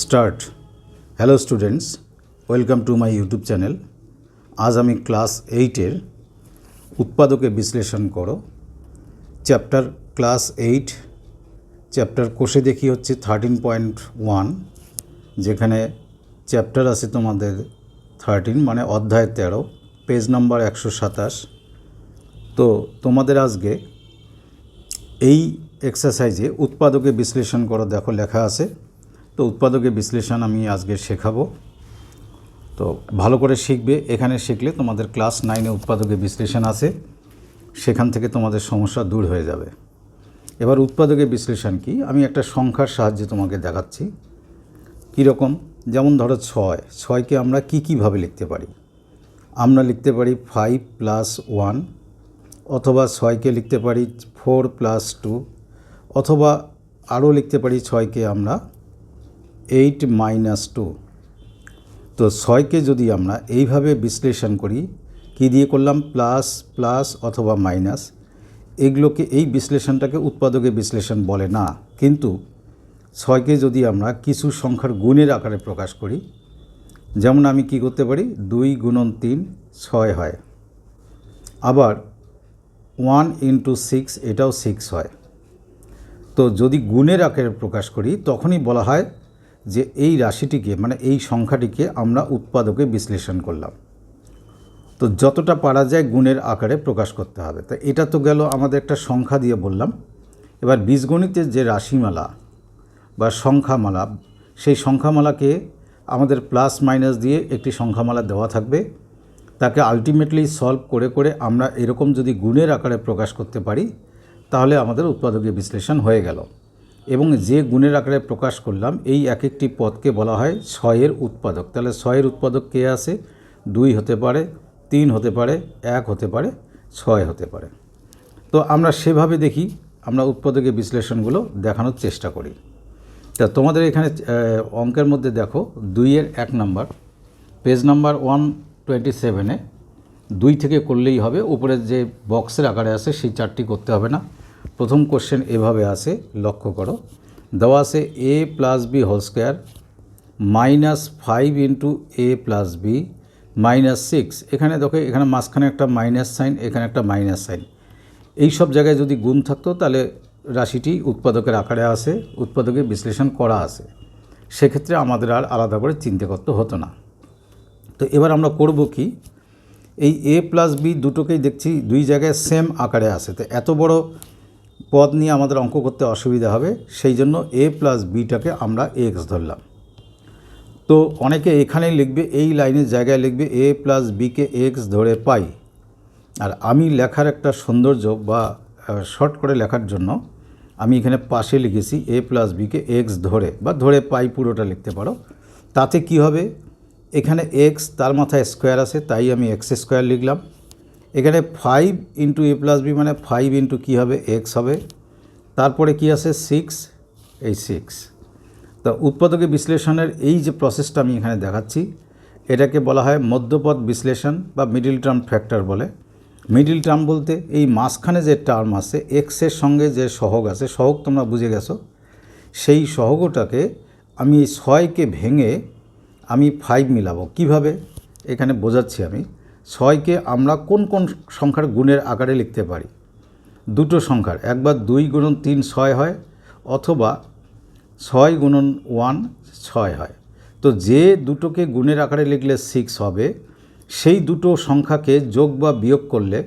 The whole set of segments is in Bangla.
Start hello students welcome to my YouTube channel আজ আমি ক্লাস এইটের উৎপাদকে বিশ্লেষণ করো। চ্যাপ্টার ক্লাস এইট চ্যাপ্টার কোষে দেখি হচ্ছে থার্টিন পয়েন্ট ওয়ান যেখানে চ্যাপ্টার আছে তোমাদের থার্টিন মানে অধ্যায় তেরো পেজ নাম্বার একশো সাতাশ। তো তোমাদের আজকে এই এক্সারসাইজে উৎপাদকে বিশ্লেষণ করো। দেখো, লেখা আছে তো উৎপাদকে বিশ্লেষণ আমি আজকে শেখাবো। তো ভালো করে শিখবে, এখানে শিখলে তোমাদের ক্লাস নাইনে উৎপাদকে বিশ্লেষণ আছে, সেখান থেকে তোমাদের সমস্যা দূর হয়ে যাবে। এবার উৎপাদকে বিশ্লেষণ কি? আমি একটা সংখ্যার সাহায্যে তোমাকে দেখাচ্ছি, কীরকম? যেমন ধরো ছয়, ছয়কে আমরা কী কীভাবে লিখতে পারি? আমরা লিখতে পারি ফাইভ প্লাস ওয়ান অথবা ছয়কে লিখতে পারি ফোর প্লাস টু অথবা আরও লিখতে পারি ছয়কে আমরা এইট মাইনাস টু। তো ছয়কে যদি আমরা এইভাবে বিশ্লেষণ করি, কী দিয়ে করলাম? প্লাস প্লাস অথবা মাইনাস। এগুলোকে এই বিশ্লেষণটাকে উৎপাদকে বিশ্লেষণ বলে না। কিন্তু ছয়কে যদি আমরা কিছু সংখ্যার গুণের আকারে প্রকাশ করি, যেমন আমি কি করতে পারি? দুই গুণন তিন ছয় হয়। আবার ওয়ান ইন্টু সিক্স, এটাও সিক্স হয়। তো যদি গুণের আকারে প্রকাশ করি, তখনই বলা হয় যে এই রাশিটিকে মানে এই সংখ্যাটিকে আমরা উৎপাদকে বিশ্লেষণ করলাম। তো যতটা পারা যায় গুণের আকারে প্রকাশ করতে হবে। তা এটা তো গেল আমাদের একটা সংখ্যা দিয়ে বললাম। এবার বীজগণিতের যে রাশিমালা বা সংখ্যামালা, সেই সংখ্যামালাকে আমাদের প্লাস মাইনাস দিয়ে একটি সংখ্যামালা দেওয়া থাকবে। তাকে আলটিমেটলি সলভ করে করে আমরা এরকম যদি গুণের আকারে প্রকাশ করতে পারি, তাহলে আমাদের উৎপাদকীয় বিশ্লেষণ হয়ে গেল। এবং যে গুণের আকারে প্রকাশ করলাম, এই এক একটি পদকে বলা হয় ছয়ের উৎপাদক। তাহলে ছয়ের উৎপাদক কে আছে? দুই হতে পারে, তিন হতে পারে, এক হতে পারে, ছয় হতে পারে। তো আমরা সেভাবে দেখি, আমরা উৎপাদকের বিশ্লেষণগুলো দেখানোর চেষ্টা করি। তা তোমাদের এখানে অঙ্কের মধ্যে দেখো, দুইয়ের এক number, page number one twenty সেভেনে দুই থেকে করলেই হবে উপরে যে বক্সের আকারে আছে সেই চারটি করতে হবে না। প্রথম কোশ্চেন এভাবে আছে লক্ষ্য করো। দেওয়া আছে A plus B whole square minus five into A plus B minus six এখানে দেখো, এখানে মাঝখানে একটা মাইনাস সাইন এখানে একটা মাইনাস সাইন এই সব জায়গায় যদি গুণ থাকতো, তাহলে রাশিটি উৎপাদকের আকারে আসে উৎপাদকের বিশ্লেষণ করা আছে। সেক্ষেত্রে আমাদের আর আলাদা করে চিন্তা করতে হতো না। তো এবার আমরা করব কি? এই এ প্লাস বি দুটোকেই দেখছি, দুই জায়গায় সেম আকারে আসে। তো এত বড় পদ নিয়ে আমাদের অঙ্ক করতে অসুবিধা হবে, সেই জন্য এ প্লাস বিটাকে আমরা এক্স ধরলাম। তো অনেকে এখানেই লিখবে, এই লাইনের জায়গায় লিখবে এ প্লাস বিকে এক্স ধরে পাই। আর আমি লেখার একটা সৌন্দর্য বা শর্ট করে লেখার জন্য আমি এখানে পাশে লিখেছি এ প্লাস বিকে এক্স ধরে বা ধরে পাই পুরোটা লিখতে পারো। তাতে কি হবে? এখানে এক্স তার মাথায় স্কোয়ার আছে, তাই আমি এক্স স্কোয়ার লিখলাম। এখানে five into A plus B মানে ফাইভ ইন্টু কী হবে? এক্স হবে। তারপরে কি আছে? সিক্স এই সিক্স তো উৎপাদকে বিশ্লেষণের এই যে প্রসেসটা আমি এখানে দেখাচ্ছি, এটাকে বলা হয় মধ্যপদ বিশ্লেষণ বা মিডিল টার্ম ফ্যাক্টর বলে। মিডিল টার্ম বলতে এই মাঝখানে যে টার্ম আছে এক্সের সঙ্গে যে সহগ আছে, সহগ তোমরা বুঝে গেছো, সেই সহগটাকে আমি ছয়কে ভেঙে আমি ফাইভ মিলাবো। কীভাবে? এখানে বোঝাচ্ছি আমি। ছয়কে আমরা কোন কোন সংখ্যার গুণের আকারে লিখতে পারি? দুটো সংখ্যার, একবার দুই গুণন তিন ছয় হয়, অথবা ছয় গুণন ওয়ান ছয় হয়। তো যে দুটোকে গুণের আকারে লিখলে সিক্স হবে, সেই দুটো সংখ্যাকে যোগ বা বিয়োগ করলে,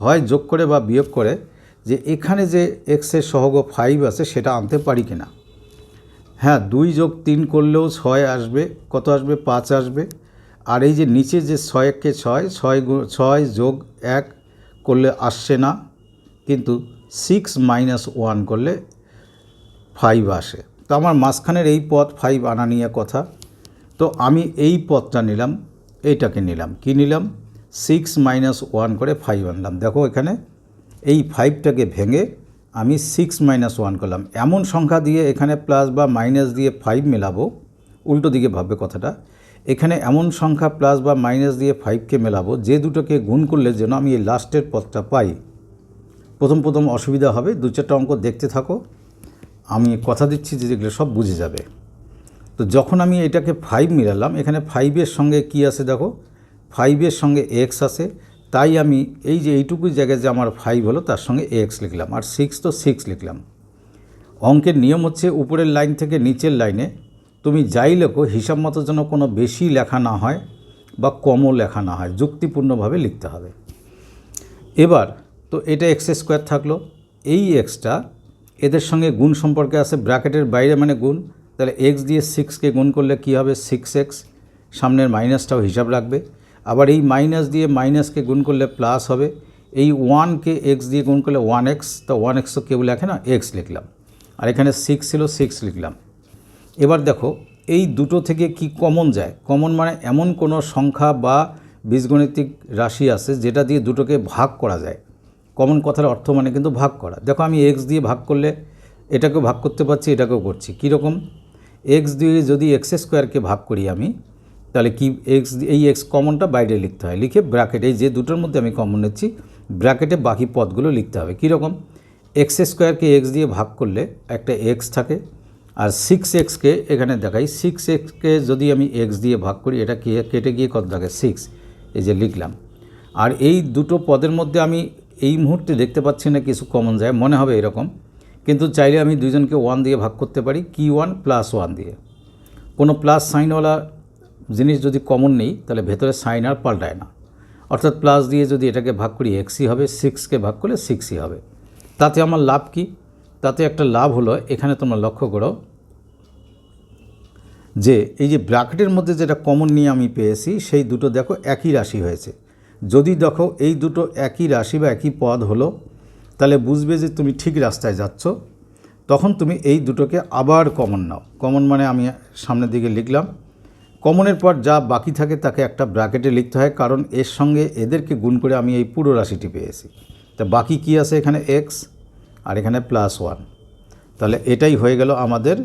হয় যোগ করে বা বিয়োগ করে, যে এখানে যে এক্সের সহগ ফাইভ আছে, সেটা আনতে পারি কিনা? হ্যাঁ দুই যোগ তিন করলেও ছয় আসবে, কত আসবে? পাঁচ আসবে। আর এই যে নিচে যে ছয়কে ছয় ছয় ছয় যোগ এক করলে আসছে না, কিন্তু সিক্স মাইনাস ওয়ান করলে ফাইভ আসে। তো আমার মাঝখানের এই পথ ফাইভ আনা নিয়ে কথা। তো আমি এই পথটা নিলাম, এইটাকে নিলাম। কি নিলাম? সিক্স মাইনাস ওয়ান করে ফাইভ আনলাম। দেখো এখানে এই ফাইভটাকে ভেঙে আমি সিক্স মাইনাস ওয়ান করলাম। এমন সংখ্যা দিয়ে এখানে প্লাস বা মাইনাস দিয়ে ফাইভ মেলাবো। উল্টো দিকে ভাববে কথাটা। এখানে এমন সংখ্যা প্লাস বা মাইনাস দিয়ে ফাইভকে মেলাবো, যে দুটোকে গুণ করলে যেন আমি এই লাস্টের পথটা পাই। প্রথম প্রথম অসুবিধা হবে, দু চারটা অঙ্ক দেখতে থাকো। আমি কথা দিচ্ছি যে যেগুলো সব বুঝে যাবে। তো যখন আমি এটাকে ফাইভ মিলালাম, এখানে ফাইভের সঙ্গে কি আছে দেখো? ফাইভের সঙ্গে এক্স আছে, তাই আমি এই যে এইটুকু জায়গায় যে আমার ফাইভ হলো, তার সঙ্গে এক্স লিখলাম। আর সিক্স তো সিক্স লিখলাম। অঙ্কের নিয়ম হচ্ছে উপরের লাইন থেকে নিচের লাইনে তুমি যাই লেখো, হিসাব মতো যেন কোনো বেশি লেখা না হয় বা কমও লেখা না হয়, যুক্তিপূর্ণভাবে লিখতে হবে। এবার, তো এটা এক্স স্কোয়ার থাকল, এই এক্সটা এদের সঙ্গে গুণ সম্পর্কে আছে, ব্র্যাকেটের বাইরে মানে গুণ, তাহলে এক্স দিয়ে সিক্সকে গুণ করলে কী হবে? সিক্স এক্স সামনের মাইনাসটাও হিসাব রাখবে। আবার এই মাইনাস দিয়ে মাইনাসকে গুণ করলে প্লাস হবে, এই ওয়ানকে এক্স দিয়ে গুণ করলে ওয়ান এক্স তো ওয়ান এক্স তো কেউ লেখে না এক্স লিখলাম। আর এখানে সিক্স ছিল সিক্স লিখলাম। এবার দেখো, এই দুটো থেকে কি কমন যায়? কমন মানে এমন কোনো সংখ্যা বা বীজগণিতিক রাশি আছে যেটা দিয়ে দুটোকে ভাগ করা যায়। কমন কথার অর্থ মানে কিন্তু ভাগ করা। দেখো, আমি এক্স দিয়ে ভাগ করলে এটাকেও ভাগ করতে পারছি, এটাকেও করছি। কীরকম এক্স দিয়ে যদি এক্স স্কোয়ারকে ভাগ করি আমি, তাহলে কি এক্স এই এক্স কমনটা বাইরে লিখতে হয়। লিখে ব্র্যাকেট এই যে দুটোর মধ্যে আমি কমন নিচ্ছি ব্র্যাকেটে বাকি পদগুলো লিখতে হবে। কীরকম এক্স স্কোয়ারকে এক্স দিয়ে ভাগ করলে একটা এক্স থাকে আর সিক্স এক্সকে এখানে দেখাই সিক্স এক্সকে যদি আমি এক্স দিয়ে ভাগ করি, এটা কে, কেটে গিয়ে কত থাকে? সিক্স এই যে লিখলাম। আর এই দুটো পদের মধ্যে আমি এই মুহূর্তে দেখতে পাচ্ছি না কিছু কমন যায়, মনে হবে এরকম। কিন্তু চাইলে আমি দুজনকে ওয়ান দিয়ে ভাগ করতে পারি কি ওয়ান প্লাস ওয়ান দিয়ে। কোনো প্লাস সাইনওয়ালা জিনিস যদি কমন নেই, তাহলে ভেতরে সাইন আর পাল্টায় না। অর্থাৎ প্লাস দিয়ে যদি এটাকে ভাগ করি এক্সই হবে সিক্সকে ভাগ করলে সিক্সই হবে। তাতে আমার লাভ কি? তাতে একটা লাভ হলো, এখানে তোমরা লক্ষ্য করো যে এই যে ব্র্যাকেটের মধ্যে যেটা কমন নিয়ে আমি পেয়েছি, সেই দুটো দেখো একই রাশি হয়েছে। যদি দেখো এই দুটো একই রাশি বা একই পদ হলো, তাহলে বুঝবে যে তুমি ঠিক রাস্তায় যাচ্ছ। তখন তুমি এই দুটোকে আবার কমন নাও। কমন মানে আমি সামনের দিকে লিখলাম। কমনের পর যা বাকি থাকে তাকে একটা ব্র্যাকেটে লিখতে হয়, কারণ এর সঙ্গে এদেরকে গুণ করে আমি এই পুরো রাশিটি পেয়েছি। তা বাকি কি আছে এখানে? এক্স আর এখানে প্লাস ওয়ান তাহলে এটাই হয়ে গেল আমাদের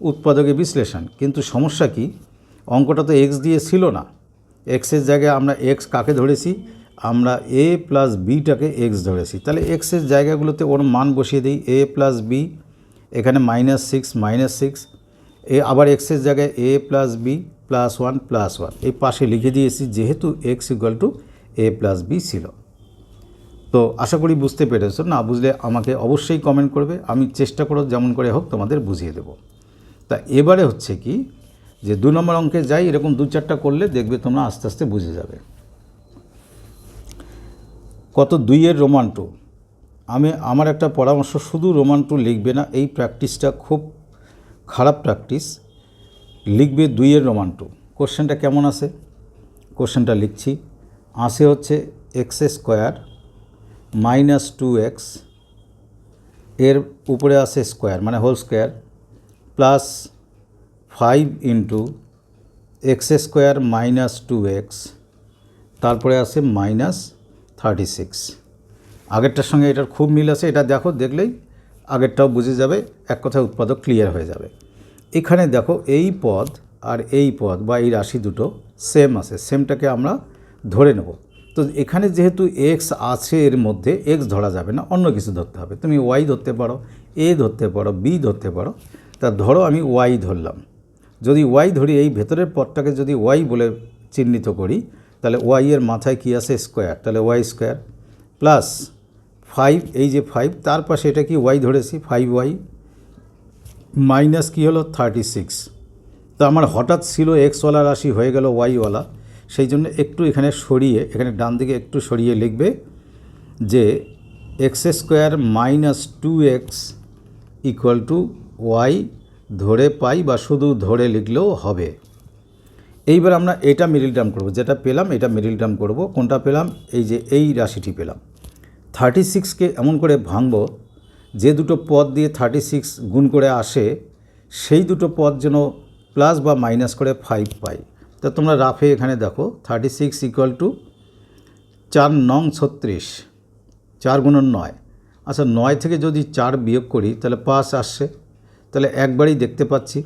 উৎপাদকে বিশ্লেষণ। কিন্তু সমস্যা কি? অঙ্কটা তো এক্স দিয়ে ছিল না। এক্সের জায়গায় আমরা এক্স কাকে ধরেছি? আমরা এ প্লাস বিটাকে এক্স ধরেছি। তাহলে এক্সের জায়গাগুলোতে ওর মান বসিয়ে দিই। এ প্লাস বি এখানে মাইনাস সিক্স মাইনাস সিক্স এ আবার এক্সের জায়গায় A plus B plus one plus one এই পাশে লিখে দিয়েছি, যেহেতু X equal to A plus B ছিল। তো আশা করি বুঝতে পেরেছ। না বুঝলে আমাকে অবশ্যই কমেন্ট করবে। আমি চেষ্টা করো যেমন করে হোক তোমাদের বুঝিয়ে দেব। তা এবারে হচ্ছে কি যে দু নম্বর অঙ্কে যাই, এরকম দু চারটা করলে দেখবে তোমরা আস্তে আস্তে বুঝে যাবে। কত দুইয়ের রোমান টু আমি আমার একটা পরামর্শ, শুধু রোমান টু লিখবে না, এই প্র্যাকটিসটা খুব খারাপ প্র্যাকটিস লিখবে দুইয়ের রোমান টু কোশ্চেনটা কেমন আছে? কোশ্চেনটা লিখছি। আসে হচ্ছে এক্স স্কোয়ার মাইনাস টু এক্সের উপরে আসে স্কোয়ার মানে whole square plus five into X square minus two X তারপরে আসে মাইনাস থার্টি সিক্স আগেরটার সঙ্গে এটার খুব মিল আছে, এটা দেখো, দেখলেই আগেরটাও বুঝে যাবে, এক কথায় উৎপাদক ক্লিয়ার হয়ে যাবে। এখানে দেখো, এই পদ আর এই পদ বা এই রাশি দুটো সেম আছে সেমটাকে আমরা ধরে নেব। তো এখানে যেহেতু এক্স আছে এর মধ্যে এক্স ধরা যাবে না, অন্য কিছু ধরতে হবে। তুমি ওয়াই ধরতে পারো এ ধরতে পারো বি ধরতে পারো। তা ধরো আমি ওয়াই ধরলাম। যদি ওয়াই ধরি, এই ভেতরের পথটাকে যদি ওয়াই বলে চিহ্নিত করি, তাহলে ওয়াই এর মাথায় কী আছে? স্কোয়ার তাহলে ওয়াই স্কোয়ার প্লাস ফাইভ এই যে ফাইভ তার পাশে এটা কি ওয়াই ধরেছি? ফাইভ ওয়াই মাইনাস কী হলো? থার্টি সিক্স তো আমার হঠাৎ ছিল এক্সওয়ালা রাশি হয়ে গেল ওয়াইওয়ালা সেই জন্য একটু এখানে সরিয়ে, এখানে ডান দিকে একটু সরিয়ে লিখবে যে X square minus two X equal to Y ধরে পাই বা শুধু ধরে লিখলেও হবে। এইবার আমরা এটা মিডিল টার্ম করব, যেটা পেলাম এটা মিডিল টার্ম করব। কোনটা পেলাম? এই যে এই রাশিটি পেলাম। থার্টি সিক্সকে এমন করে ভাঙবো, যে দুটো পদ দিয়ে থার্টি সিক্স গুণ করে আসে, সেই দুটো পদ যেন প্লাস বা মাইনাস করে ফাইভ পাই। তা তোমরা রাফে এখানে দেখো থার্টি সিক্স ইকুয়াল টু চার নং ছত্রিশ, চার গুণন নয়। আচ্ছা নয় থেকে যদি চার বিয়োগ করি, তাহলে পাঁচ আসছে। তাহলে একবারই দেখতে পাচ্ছি।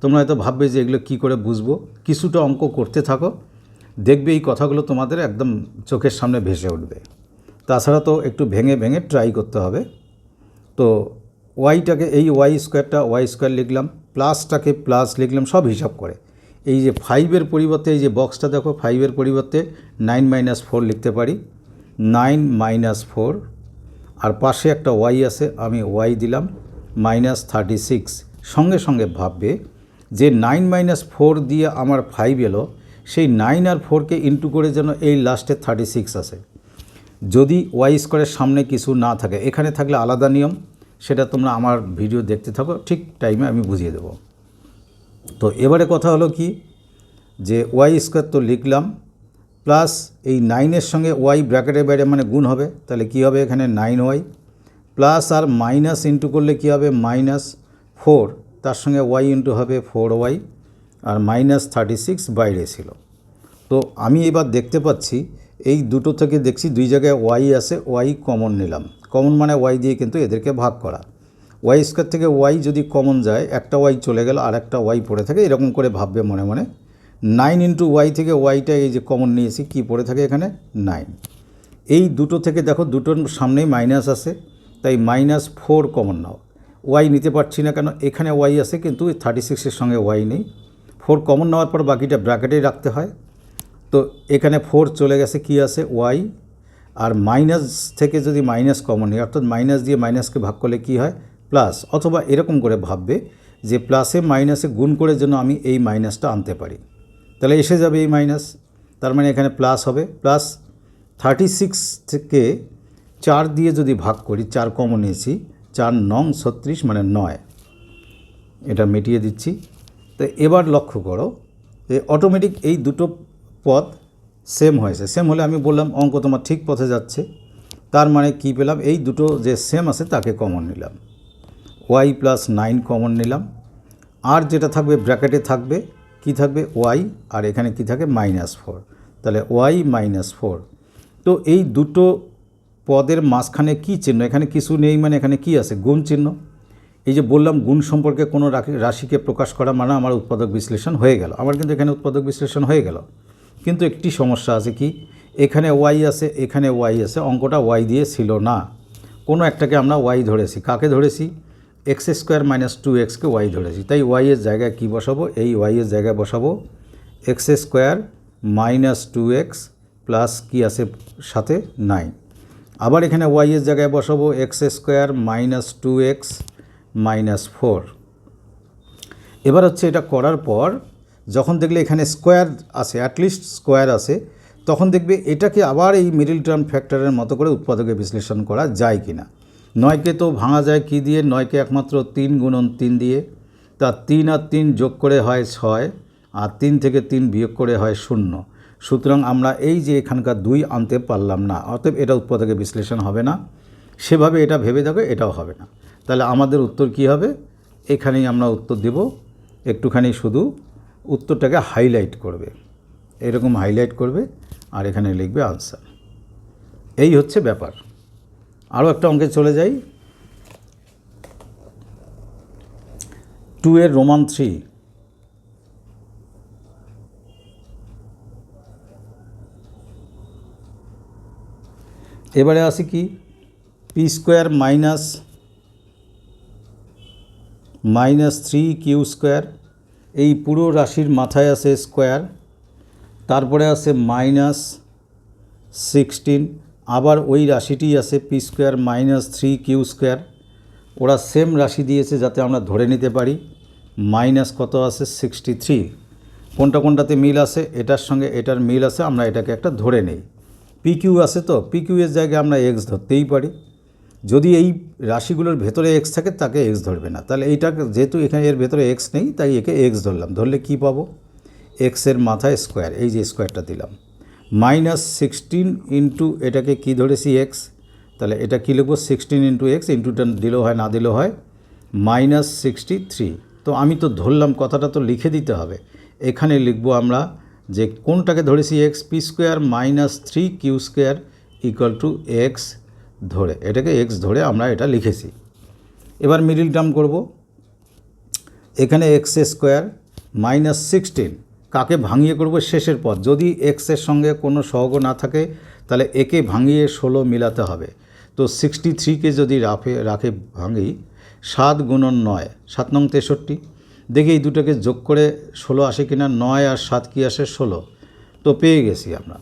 তোমরা হয়তো ভাববে যে এগুলো কী করে বুঝব। কিছুটা অঙ্ক করতে থাকো। দেখবে এই কথাগুলো তোমাদের একদম চোখের সামনে ভেসে উঠবে। তাছাড়া তো একটু ভেঙে ভেঙে ট্রাই করতে হবে। তো ওয়াইটাকে এই ওয়াই স্কোয়ারটা ওয়াই স্কোয়ার লিখলাম প্লাসটাকে প্লাস লিখলাম, সব হিসাব করে। এই যে ফাইভের পরিবর্তে, এই যে বক্সটা দেখো ফাইভের পরিবর্তে নাইন মাইনাস ফোর লিখতে পারি। নাইন মাইনাস ফোর আর পাশে একটা ওয়াই আছে, আমি ওয়াই দিলাম মাইনাস থার্টি সিক্স সঙ্গে সঙ্গে ভাববে যে নাইন মাইনাস ফোর দিয়ে আমার ফাইভ এলো, সেই নাইন আর ফোরকে ইন্টু করে যেন এই লাস্টে থার্টি সিক্স আসে। যদি ওয়াই স্কোয়ারের সামনে কিছু না থাকে, এখানে থাকলে আলাদা নিয়ম, সেটা তোমরা আমার ভিডিও দেখতে থাকো, ঠিক টাইমে আমি বুঝিয়ে দেবো। তো এবারে কথা হলো কি? যে ওয়াই স্কোয়ার তো লিখলাম প্লাস এই নাইনের সঙ্গে ওয়াই ব্র্যাকেটের বাইরে মানে গুণ হবে, তাহলে কি হবে এখানে নাইন ওয়াই প্লাস আর মাইনাস ইন্টু করলে কি হবে? মাইনাস ফোর তার সঙ্গে ওয়াই ইন্টু হবে ফোর ওয়াই আর মাইনাস থার্টি সিক্স বাইরে ছিল। তো আমি এবার দেখতে পাচ্ছি, এই দুটো থেকে দেখছি দুই জায়গায় ওয়াই আছে ওয়াই কমন নিলাম। কমন মানে ওয়াই দিয়ে কিন্তু এদেরকে ভাগ করা। ওয়াই স্কোয়ার থেকে ওয়াই যদি কমন যায়, একটা ওয়াই চলে গেল, আর একটা ওয়াই পড়ে থাকে, এরকম করে ভাববে মনে মনে। নাইন ইন্টু ওয়াই থেকে ওয়াইটা এই যে কমন নিয়েছি, কি পড়ে থাকে এখানে? নাইন এই দুটো থেকে দেখো, দুটোর সামনেই মাইনাস আছে, তাই মাইনাস ফোর কমন নাও। ওয়াই নিতে পারছি না কেন? এখানে ওয়াই আছে, কিন্তু থার্টি সিক্সের সঙ্গে ওয়াই নেই। ফোর কমন নেওয়ার পর বাকিটা ব্র্যাকেটেই রাখতে হয়। তো এখানে ফোর চলে গেছে, কি আছে? ওয়াই আর মাইনাস থেকে যদি মাইনাস কমন নিই, অর্থাৎ মাইনাস দিয়ে মাইনাসকে ভাগ করলে কি হয়? প্লাস অথবা এরকম করে ভাববে যে প্লাসে মাইনাসে গুণ করে যেন আমি এই মাইনাসটা আনতে পারি। তাহলে এসে যাবে এই মাইনাস। তার মানে এখানে প্লাস হবে। প্লাস থার্টি সিক্স থেকে চার দিয়ে যদি ভাগ করি, চার কমন নিয়েছি, চার নং ছত্রিশ মানে নয়। এটা মিটিয়ে দিচ্ছি। তো এবার লক্ষ্য করো যে অটোমেটিক এই দুটো পদ সেম হয়েছে। সেম হলে আমি বললাম, অঙ্ক তোমার ঠিক পথে যাচ্ছে। তার মানে কি পেলাম? এই দুটো যে সেম আছে তাকে কমন নিলাম। ওয়াই প্লাস নাইন কমন নিলাম। আর যেটা থাকবে ব্র্যাকেটে থাকবে, কি থাকবে? ওয়াই আর এখানে কি থাকে? মাইনাস ফোর তাহলে ওয়াই মাইনাস ফোর তো এই দুটো পদের মাঝখানে কি চিহ্ন? এখানে কিছু নেই মানে এখানে কি আছে? গুণ চিহ্ন। এই যে বললাম গুণ সম্পর্কে কোনো রাশিকে প্রকাশ করা মানে আমার উৎপাদক বিশ্লেষণ হয়ে গেল। আমার কিন্তু এখানে উৎপাদক বিশ্লেষণ হয়ে গেল। কিন্তু একটি সমস্যা আছে কি? এখানে ওয়াই আছে, এখানে ওয়াই আছে, অঙ্কটা ওয়াই দিয়ে ছিল না। কোনো একটাকে আমরা ওয়াই ধরেছি। কাকে ধরেছি? এক্স স্কোয়ার মাইনাস টু এক্সকে ওয়াই ধরেছি। তাই ওয়াই এর জায়গায় কী বসাবো? এই ওয়াই এর জায়গায় বসাবো X square minus two X plus কী আছে? সাথে নাইন। আবার এখানে ওয়াই এর জায়গায় বসাবো X square minus two X minus four. এবার হচ্ছে এটা করার পর যখন দেখলে এখানে স্কোয়ার আছে অ্যাটলিস্ট স্কোয়ার আছে, তখন দেখবে এটাকে আবার এই মিডিল টার্ম ফ্যাক্টরের মতো করে উৎপাদকে বিশ্লেষণ করা যায় কি না নয়কে তো ভাঙা যায় কি দিয়ে? নয়কে একমাত্র তিন গুণন তিন দিয়ে। তা তিন আর তিন যোগ করে হয় ছয়, আর তিন থেকে তিন বিয়োগ করে হয় শূন্য। সুতরাং আমরা এই যে এখানকার দুই আনতে পারলাম না, অতএব এটা উৎপাদকে বিশ্লেষণ হবে না। সেভাবে এটা ভেবে দেখো, এটাও হবে না। তাহলে আমাদের উত্তর কি হবে? এখানেই আমরা উত্তর দেব। একটুখানি শুধু উত্তরটাকে হাইলাইট করবে। এরকম হাইলাইট করবে, আর এখানে লিখবে আনসার। এই হচ্ছে ব্যাপার। আরও একটা অঙ্কে চলে যাই। টু এর রোমান থ্রি এবারে আসি কি? P square minus minus three Q square এই পুরো রাশির মাথায় আছে স্কোয়ার তারপরে আছে মাইনাস সিক্সটিন আবার ওই রাশিটি আছে P square minus three Q square. ওরা সেম রাশি দিয়েছে যাতে আমরা ধরে নিতে পারি। মাইনাস কত আছে? Sixty three. কোনটা কোনটাতে মিল আছে? এটার সঙ্গে এটার মিল আছে, আমরা এটাকে একটা ধরে নেই। পি কিউ আছে তো? পি কিউ এর জায়গায় আমরা এক্স ধরতেই পারি। যদি এই রাশিগুলোর ভেতরে এক্স থাকে, তাকে এক্স ধরবে না। তাহলে এইটাকে যেহেতু এখানে এর ভেতরে এক্স নেই, তাই একে এক্স ধরলাম। ধরলে কি পাবো? এক্সের মাথায় স্কোয়ার। এই যে স্কোয়ারটা দিলাম। মাইনাস সিক্সটিন ইন্টু এটাকে কি ধরেছি এক্স তাহলে এটা কী লিখব? সিক্সটিন ইন্টু এক্স ইন্টুটা দিলেও হয়, না দিলেও হয়। Minus sixty three. তো আমি তো ধরলাম, কথাটা তো লিখে দিতে হবে। এখানে লিখব আমরা যে কোনটাকে ধরেছি X P square minus three Q square equal to X ধরে। এটাকে এক্স ধরে আমরা এটা লিখেছি। এবার মিডিল টার্ম করব। এখানে এক্স স্কোয়ার মাইনাস সিক্সটিন। কাকে ভাঙিয়ে করব শেষের পদ যদি এক্সের সঙ্গে কোনো সহগ না থাকে, তাহলে একে ভাঙিয়ে ষোলো মিলাতে হবে। তো সিক্সটি থ্রিকে যদি রাফে, রাখে ভাঙি, সাত গুণন নয়, সাত নং তেষট্টি। দেখি এই দুটোকে যোগ করে ষোলো আসে কিনা, নয় আর সাত কি আসে, ষোলো। তো পেয়ে গেছি আমরা।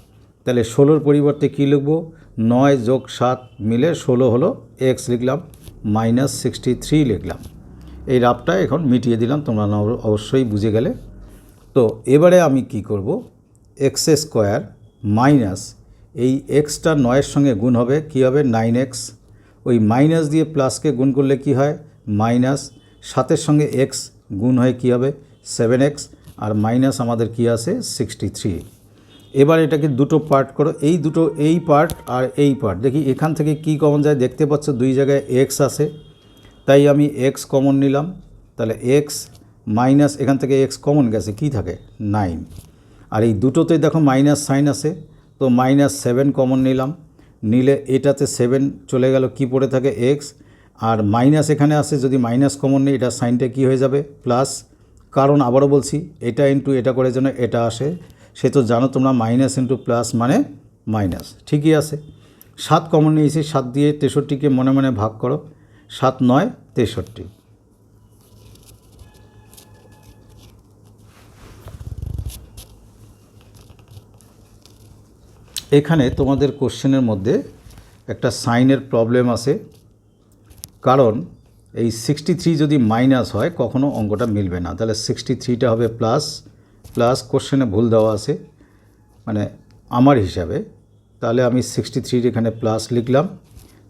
তাহলে ষোলোর পরিবর্তে কী লিখব? নয় যোগ সাত মিলে ষোলো হলো এক্স লিখলাম, মাইনাস সিক্সটি থ্রি লিখলাম। এই রাফটা এখন মিটিয়ে দিলাম, তোমরা অবশ্যই বুঝে গেলে। তো এবারে আমি কি করব? এক্স স্কোয়ার মাইনাস এই এক্সটা নয়ের সঙ্গে গুণ হবে, কি হবে? নাইন এক্স ওই মাইনাস দিয়ে প্লাসকে গুণ করলে কি হয়? মাইনাস সাতের সঙ্গে এক্স গুণ হয় কি হবে? সেভেন এক্স আর মাইনাস আমাদের কি আছে? সিক্সটি থ্রি এবার এটাকে দুটো পার্ট করো। এই দুটো, এই পার্ট আর এই পার্ট দেখি এখান থেকে কি কমন যায়? দেখতে পাচ্ছ দুই জায়গায় এক্স আছে। তাই আমি এক্স কমন নিলাম। তাহলে এক্স মাইনাস, এখান থেকে এক্স কমন গেছে, কি থাকে? নাইন। আর এই দুটোতেই দেখো মাইনাস সাইন আছে, তো মাইনাস সেভেন কমন নিলাম। নিলে এটাতে সেভেন চলে গেল, কি পড়ে থাকে? এক্স। আর মাইনাস এখানে আসে যদি মাইনাস কমন নেই, এটা সাইনটা কি হয়ে যাবে? প্লাস। কারণ আবারও বলছি, এটা ইন্টু এটা করে যেন এটা আসে, সে তো জানো তোমরা, মাইনাস ইন্টু প্লাস মানে মাইনাস। ঠিকই আছে। সাত কমন নিয়েছি, সাত দিয়ে তেষট্টিকে মনে মনে ভাগ করো। সাত নয়, তেষট্টি। এখানে তোমাদের কোশ্চেনের মধ্যে একটা সাইনের প্রবলেম আছে। কারণ এই সিক্সটি থ্রি যদি মাইনাস হয়, কখনো অঙ্কটা মিলবে না। তাহলে সিক্সটি থ্রিটা হবে প্লাস প্লাস কোশ্চেনে ভুল দেওয়া আছে। মানে আমার হিসাবে, তাহলে আমি সিক্সটি থ্রির এখানে প্লাস লিখলাম।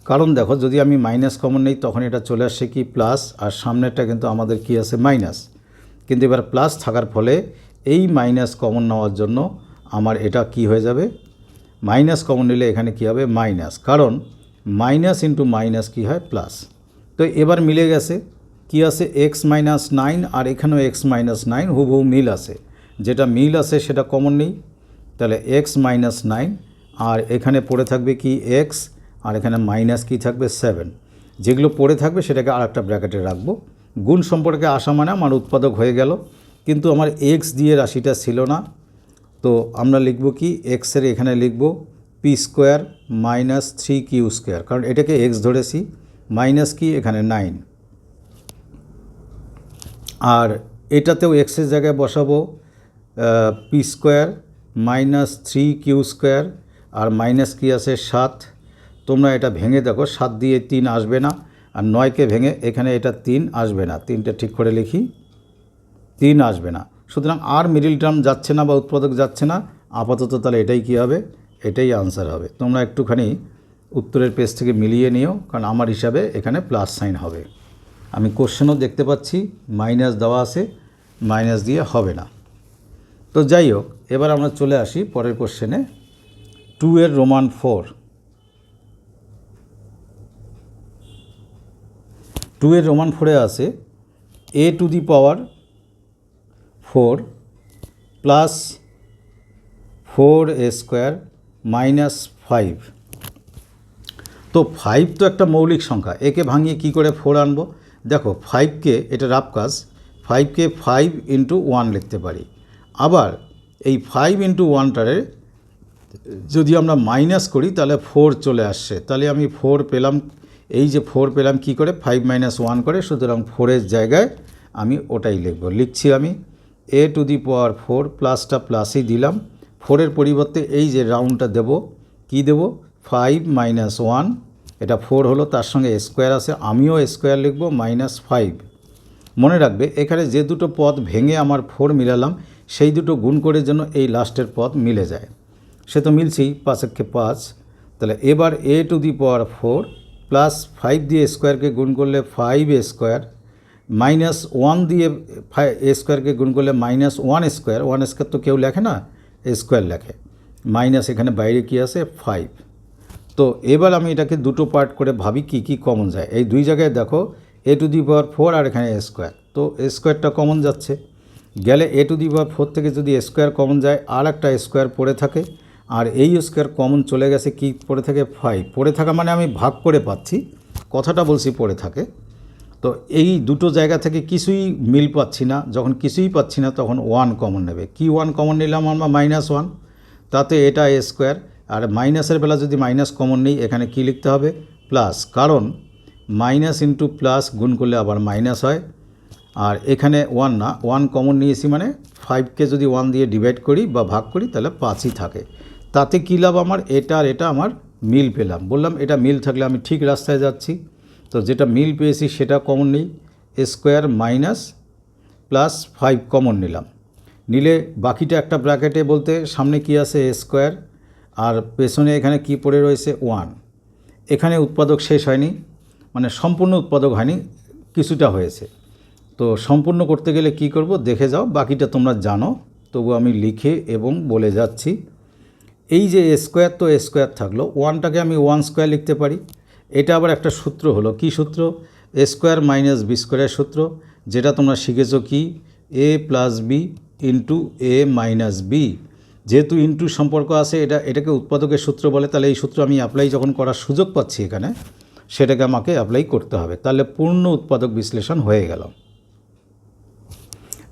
কারণ দেখো, যদি আমি মাইনাস কমন নেই, তখন এটা চলে আসছে কি প্লাস আর সামনেরটা কিন্তু আমাদের কি আছে মাইনাস কিন্তু এবার প্লাস থাকার ফলে এই মাইনাস কমন নেওয়ার জন্য আমার এটা কি হয়ে যাবে? মাইনাস কমন নিলে এখানে কি হবে? মাইনাস। কারণ মাইনাস ইন্টু মাইনাস কী হয়? প্লাস তো এবার মিলে গেছে। কি আছে? এক্স মাইনাস নাইন আর এখানেও এক্স মাইনাস নাইন হুবহু মিল আছে। যেটা মিল আছে সেটা কমন নেই। তাহলে এক্স মাইনাস নাইন আর এখানে পড়ে থাকবে কি? এক্স আর এখানে মাইনাস কি থাকবে? সেভেন যেগুলো পড়ে থাকবে সেটাকে আর একটা ব্র্যাকেটে রাখব। গুণ সম্পর্কে আসা মানে আমার উৎপাদক হয়ে গেল। কিন্তু আমার এক্স দিয়ে রাশিটা ছিল না। তো আমরা লিখব কি এক্সের এখানে লিখব P square minus three Q square কারণ এটাকে এক্স ধরেছি মাইনাস কি এখানে নাইন আর এটাতেও এক্সের জায়গায় বসাবো P square minus three Q square আর মাইনাস কি আছে সাত। তোমরা এটা ভেঙে দেখো, সাত দিয়ে তিন আসবে না, আর নয়কে ভেঙে এখানে এটা তিন আসবে না। তিনটা ঠিক করে লিখি, তিন আসবে না। সুতরাং আর মিডিল টার্ম যাচ্ছে না বা উৎপাদক যাচ্ছে না, আপাতত তাহলে এটাই কী হবে? এটাই আনসার হবে। তোমরা একটুখানি উত্তরের পেজ থেকে মিলিয়ে নিও, কারণ আমার হিসাবে এখানে প্লাস সাইন হবে। আমি কোশ্চেনও দেখতে পাচ্ছি মাইনাস দেওয়া আছে মাইনাস দিয়ে হবে না। তো যাই হোক, এবার আমরা চলে আসি পরের কোশ্চেনে টু এর রোমান ফোর টু এর রোমান ফোরে আছে A to the power four plus four A square minus five. তো ফাইভ তো একটা মৌলিক সংখ্যা, একে ভাঙিয়ে কি করে ফোর আনব? দেখো, ফাইভকে, এটা রাফ কাজ, ফাইভকে ফাইভ ইন্টু ওয়ান লিখতে পারি। আবার এই ফাইভ ইন্টু ওয়ানটারে যদি আমরা মাইনাস করি, তাহলে ফোর চলে আসছে। তাহলে আমি ফোর পেলাম, এই যে ফোর পেলাম কি করে? ফাইভ মাইনাস ওয়ান করে, সুতরাং ফোরের জায়গায় আমি ওটাই লিখব। লিখছি আমি এ টু দি পাওয়ার ফোর প্লাসটা প্লাসই দিলাম। ফোরের পরিবর্তে এই যে রাউন্ডটা দেব, কি দেব? ফাইভ মাইনাস ওয়ান এটা ফোর হলো, তার সঙ্গে স্কোয়ার আছে। আমিও স্কোয়ার লিখব মাইনাস ফাইভ মনে রাখবে, এখানে যে দুটো পদ ভেঙে আমার ফোর মিলালাম, সেই দুটো গুণ করে যেন এই লাস্টের পদ মিলে যায়। সে তো মিলছেই পাঁচেককে পাঁচ। তাহলে এবার A to the power four plus five দিয়ে স্কোয়ারকে গুণ করলে ফাইভ স্কোয়ার মাইনাস ওয়ান দিয়ে এ স্কোয়ারকে গুণ করলে minus one square one square তো কেউ লেখে না স্কোয়ার লেখে। মাইনাস এখানে বাইরে কি আছে? ফাইভ। তো এবার আমি এটাকে দুটো পার্ট করে ভাবি কি কি কমন যায়। এই দুই জায়গায় দেখো, এ টু দি পাওয়ার ফোর আর এখানে স্কোয়ার। তো স্কোয়ারটা কমন যাচ্ছে। গেলে এ টু দি পাওয়ার ফোর থেকে যদি স্কোয়ার কমন যায়, আর একটা স্কোয়ার পড়ে থাকে, আর এই স্কোয়ার কমন চলে গেছে কি পড়ে থাকে? ফাইভ। পড়ে থাকা মানে আমি ভাগ করে পাচ্ছি। কথাটা বলছি পড়ে থাকে। তো এই দুটো জায়গা থেকে কিছুই মিল পাচ্ছি না। যখন কিছুই পাচ্ছি না, তখন ওয়ান কমন নেবে। কি ওয়ান কমন নিলাম আমরা? মাইনাস ওয়ান তাতে এটা এ স্কোয়ার আর মাইনাসের বেলা যদি মাইনাস কমন নেই, এখানে কি লিখতে হবে? প্লাস কারণ মাইনাস ইন্টু প্লাস গুণ করলে আবার মাইনাস হয়। আর এখানে ওয়ান না। ওয়ান কমন নিয়েছি মানে ফাইভকে যদি ওয়ান দিয়ে ডিভাইড করি বা ভাগ করি, তাহলে পাঁচই থাকে। তাতে কী লাভ আমার? এটা আর এটা আমার মিল পেলাম। বললাম এটা মিল থাকলে আমি ঠিক রাস্তায় যাচ্ছি। তো যেটা মিল পেয়েছি সেটা কমন নেই square minus plus five common নিলাম। নিলে বাকিটা একটা ব্র্যাকেটে বলতে সামনে কি আছে স্কোয়ার আর পেছনে এখানে কি পড়ে রয়েছে ওয়ান এখানে উৎপাদক শেষ হয়নি মানে সম্পূর্ণ উৎপাদক হয়নি, কিছুটা হয়েছে। তো সম্পূর্ণ করতে গেলে কি করব? দেখে যাও, বাকিটা তোমরা জানো, তবু আমি লিখে এবং বলে যাচ্ছি। এই যে স্কোয়ার তো স্কোয়ার থাকল ওয়ানটাকে আমি ওয়ান স্কোয়ার লিখতে পারি। এটা আবার একটা সূত্র হলো। কি সূত্র? এ স্কোয়ার মাইনাস বি স্কোয়ারের সূত্র, যেটা তোমরা শিখেছো কি? A plus B into A minus B যেহেতু ইন্টু সম্পর্ক আছে, এটা, এটাকে উৎপাদকের সূত্র বলে, তাহলে এই সূত্র আমি অ্যাপ্লাই যখন করার সুযোগ পাচ্ছি এখানে, সেটাকে আমাকে অ্যাপ্লাই করতে হবে। তাহলে পূর্ণ উৎপাদক বিশ্লেষণ হয়ে গেল।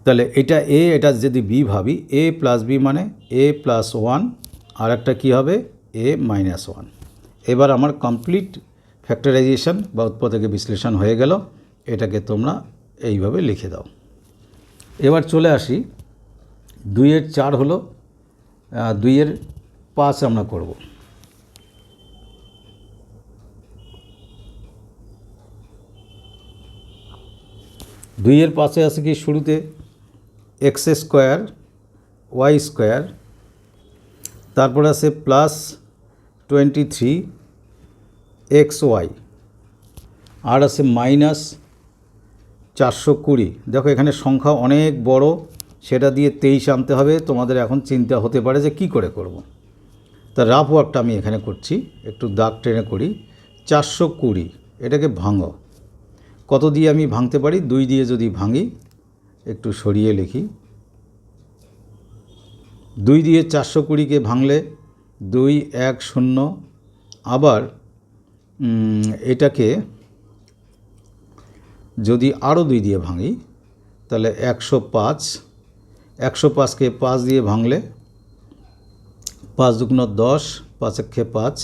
তাহলে এটা এ এটা যদি বি ভাবি এ প্লাস বি মানে এ প্লাস ওয়ান আর একটা কী হবে? এ মাইনাস ওয়ান এবার আমার কমপ্লিট ফ্যাক্টরাইজেশন বা উৎপাদকের বিশ্লেষণ হয়ে গেল। এটাকে তোমরা এইভাবে লিখে দাও। এবার চলে আসি। দুইয়ের চার হলো দুইয়ের পাঁচ আমরা করব। দুইয়ের পাশে আছে কি শুরুতে? এক্স স্কোয়ার, ওয়াই স্কোয়ার, তারপর আছে plus twenty three X Y, আর আছে মাইনাস চারশো কুড়ি। দেখো, এখানে সংখ্যা অনেক বড়, সেটা দিয়ে তেইশ আনতে হবে। তোমাদের এখন চিন্তা হতে পারে যে কি করে করব। তা রাফ ওয়ার্কটা আমি এখানে করছি, একটু দাগ টেনে করি। চারশো কুড়ি, এটাকে ভাঙো। কত দিয়ে আমি ভাঙতে পারি? দুই দিয়ে যদি ভাঙি, একটু সরিয়ে লিখি। দুই দিয়ে চারশো কুড়িকে ভাঙলে দুই, এক, শূন্য, আবার এটাকে যদি আরও দুই দিয়ে ভাঙি, তাহলে একশো পাঁচ, একশো পাঁচকে পাঁচ দিয়ে ভাঙলে পাঁচ দুগুণ দশ পাঁচ একে পাঁচ।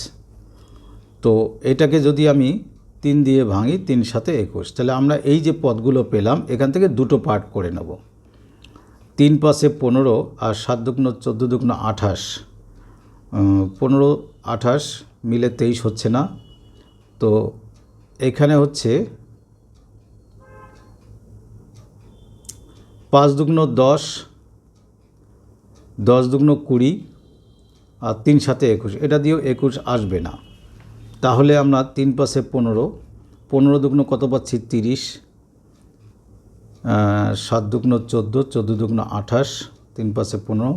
তো এটাকে যদি আমি তিন দিয়ে ভাঙি, তিন সাথে একুশ, তাহলে আমরা এই যে পদগুলো পেলাম, এখান থেকে দুটো পার্ট করে নেব। তিন পাশে পনেরো আর সাত দুগুণ চোদ্দ দুগুণ আঠাশ। পনেরো, আঠাশ মিলে তেইশ হচ্ছে না। তো এখানে হচ্ছে পাঁচ দুগুণ দশ দশ দুগুণ কুড়ি আর তিন সাথে একুশ। এটা দিয়েও একুশ আসবে না। তাহলে আমরা তিন পাশে পনেরো পনেরো দুগুণ কত পাচ্ছি? তিরিশ সাত দুগুণ চোদ্দ চোদ্দ দুগুণ আঠাশ, তিন পাশে পনেরো,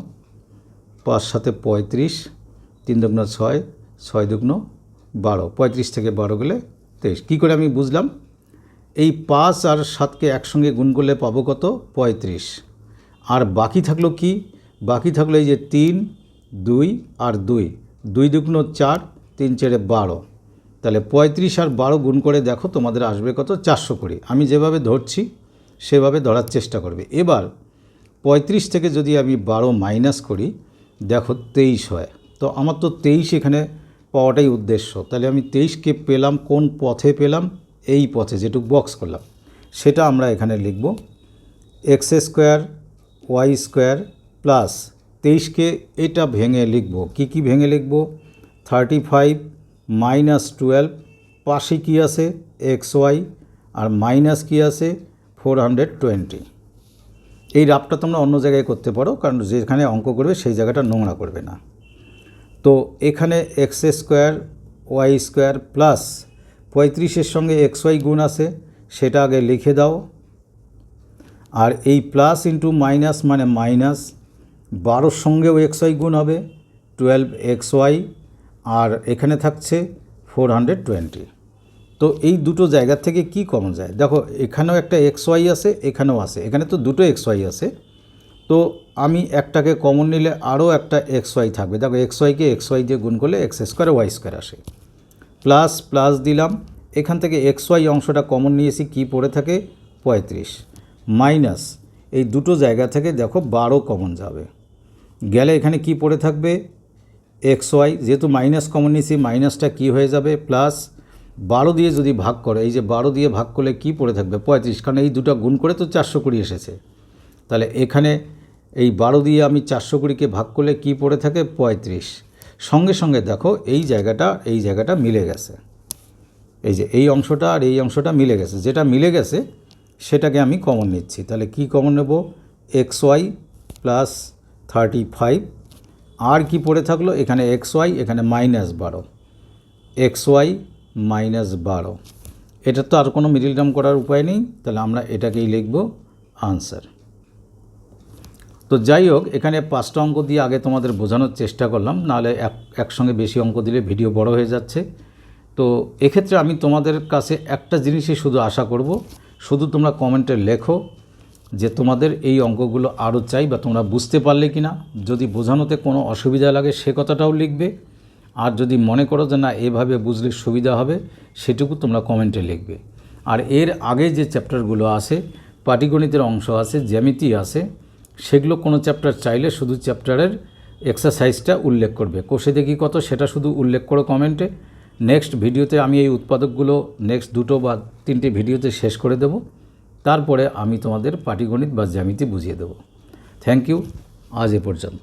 পাঁচ সাথে পঁয়ত্রিশ, তিন দুগুণ ছয় ছয় দুগুণ বারো, পঁয়ত্রিশ থেকে বারো গেলে তেইশ। কী করে আমি বুঝলাম? এই পাঁচ আর সাতকে একসঙ্গে গুণ করলে পাবো কত? পঁয়ত্রিশ। আর বাকি থাকল কি? বাকি থাকল এই যে তিন, দুই আর দুই। দুই দুগুণ চার, তিন চারে বারো। তাহলে পঁয়ত্রিশ আর বারো গুণ করে দেখো তোমাদের আসবে কত? চারশো কুড়ি। আমি যেভাবে ধরছি, সেভাবে ধরার চেষ্টা করবে। এবার পঁয়ত্রিশ থেকে যদি আমি বারো মাইনাস করি, দেখো তেইশ হয়। তো আমার তো তেইশ এখানে পাওয়াটাই উদ্দেশ্য। তাহলে আমি তেইশকে পেলাম, কোন পথে পেলাম? এই পথে যেটুকু বক্স করলাম। সেটা আমরা এখানে লিখব। X square Y square plus তেইশকে এটা ভেঙে লিখব। কি কি ভেঙে লিখব? থার্টি ফাইভ মাইনাস টুয়েলভ পাশে কী আছে? এক্স ওয়াই আর মাইনাস কী আছে? ফোর হান্ড্রেড টোয়েন্টি এই রাফটা তোমরা অন্য জায়গায় করতে পারো, কারণ যেখানে অঙ্ক করবে সেই জায়গাটা নোংরা করবে না। তো এখানে x square y square plus পঁয়ত্রিশের সঙ্গে এক্স ওয়াই গুণ আছে, সেটা আগে লিখে দাও। আর এই প্লাস ইন্টু মাইনাস মানে মাইনাস বারোর সঙ্গেও এক্স ওয়াই গুণ হবে, টুয়েলভ এক্স ওয়াই আর এখানে থাকছে ফোর হান্ড্রেড টোয়েন্টি। তো এই দুটো জায়গা থেকে কি কমন যায়? দেখো, এখানেও একটা এক্স ওয়াই আছে, এখানেও আছে, এখানে তো দুটো এক্স ওয়াই আছে। তো আমি একটাকে কমন নিলে আরও একটা এক্স ওয়াই থাকবে। দেখো এক্স ওয়াইকে এক্স ওয়াই দিয়ে গুণ করলে এক্স স্কোয়ার ওয়াই স্কোয়ার আসে। প্লাস প্লাস দিলাম। এখান থেকে এক্স ওয়াই অংশটা কমন নিয়েছি, কি পড়ে থাকে? পঁয়ত্রিশ। মাইনাস এই দুটো জায়গা থেকে দেখো বারো কমন যাবে। গেলে এখানে কি পড়ে থাকবে? এক্স ওয়াই যেহেতু মাইনাস কমন নিয়েছি মাইনাসটা কি হয়ে যাবে? প্লাস বারো দিয়ে যদি ভাগ করে, এই যে বারো দিয়ে ভাগ করলে কি পড়ে থাকবে? পঁয়ত্রিশ। কারণ এই দুটো গুণ করে তো চারশো কুড়ি এসেছে। তাহলে এখানে এই বারো দিয়ে আমি চারশো কুড়িকে ভাগ করলে কি পড়ে থাকে? পঁয়ত্রিশ। সঙ্গে সঙ্গে দেখো, এই জায়গাটা এই জায়গাটা মিলে গেছে। এই যে এই অংশটা আর এই অংশটা মিলে গেছে। যেটা মিলে গেছে, সেটাকে আমি কমন নিচ্ছি। তাহলে কি কমন নেব? X y plus thirty five আর কি পড়ে থাকল? এখানে এক্স ওয়াই এখানে মাইনাস বারো। এক্স ওয়াই মাইনাস বারো। এটা তো আর কোনো মিডিল টার্ম করার উপায় নেই। তাহলে আমরা এটাকেই লিখব আনসার তো যাই হোক, এখানে পাঁচটা অঙ্ক দিয়ে আগে তোমাদের বোঝানোর চেষ্টা করলাম, নাহলে এক, একসঙ্গে বেশি অঙ্ক দিলে ভিডিও বড় হয়ে যাচ্ছে। তো এক্ষেত্রে আমি তোমাদের কাছে একটা জিনিসই শুধু আশা করব, শুধু তোমরা কমেন্টে লেখো যে তোমাদের এই অঙ্কগুলো আরও চাই বা তোমরা বুঝতে পারলে কি না। যদি বোঝানোতে কোনো অসুবিধা লাগে, সে কথাটাও লিখবে। আর যদি মনে করো যে না, এভাবে বুঝলে সুবিধা হবে, সেটুকু তোমরা কমেন্টে লিখবে। আর এর আগে যে চ্যাপ্টারগুলো আছে, পাটিগণিতের অংশ আছে, জ্যামিতি আছে সেগুলো কোনো চ্যাপ্টার চাইলে শুধু চ্যাপ্টারের এক্সারসাইজটা উল্লেখ করবে। কোষে দেখি কত, সেটা শুধু উল্লেখ করো কমেন্টে নেক্সট ভিডিওতে আমি এই উৎপাদকগুলো নেক্সট দুটো বা তিনটে ভিডিওতে শেষ করে দেব। তারপরে আমি তোমাদের পাটিগণিত বা জ্যামিতি বুঝিয়ে দেব। থ্যাংক ইউ আজ এ পর্যন্ত।